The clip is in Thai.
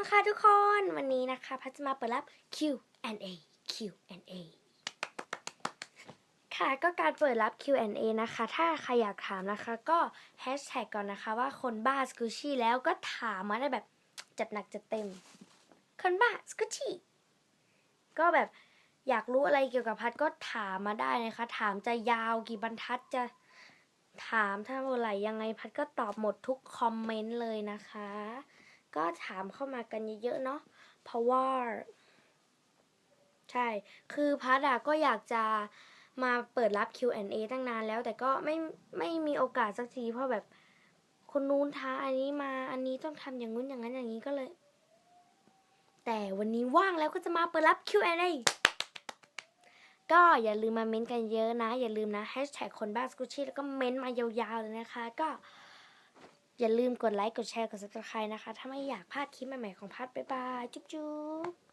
องค่ะทุกคนวันนี้นะคะพัชจะมาเปิดรับ Q&A Q&A ค่ะก็การเปิดรับ Q&A นะคะ ถ้าใครอยากถามนะคะ ก็แฮชแท็กก่อนนะคะว่าคนบ้าสกูชี่แล้วก็ถามมาได้แบบจัดหนักจัดเต็ม คนบ้าสกูชี่ก็แบบอยากรู้อะไรเกี่ยวกับพัดก็ถามมาได้นะคะ ถามจะยาวกี่บรรทัดจะถามถ้าเมื่อไหร่ยังไงพัดก็ตอบหมดทุกคอมเมนต์เลยนะคะ ก็ถามเข้ามากันเยอะๆเนาะเพราะว่า ใช่ คือพัดอะก็อยากจะมาเปิดรับ Q&A ตั้งนานแล้ว แต่ก็ไม่ไม่มีโอกาสสักทีเพราะแบบคนนู้นท้าอันนี้มาอันนี้ต้องทำอย่างนู้นอย่างนั้นอย่างนี้ก็เลย แต่วันนี้ว่างแล้วก็จะมาเปิดรับ Q&A ก็อย่าลืมมาเม้นต์กันเยอะนะ อย่าลืมนะแฮชแท็กคนบ้าสกุชี่แล้วก็เม้นต์มายาวๆเลยนะคะ ก็ อย่าลืมกดไลค์ กดแชร์ กด subscribe นะคะ ถ้าไม่อยากพลาดคลิปใหม่ๆของพัดบ๊ายบาย จุ๊บ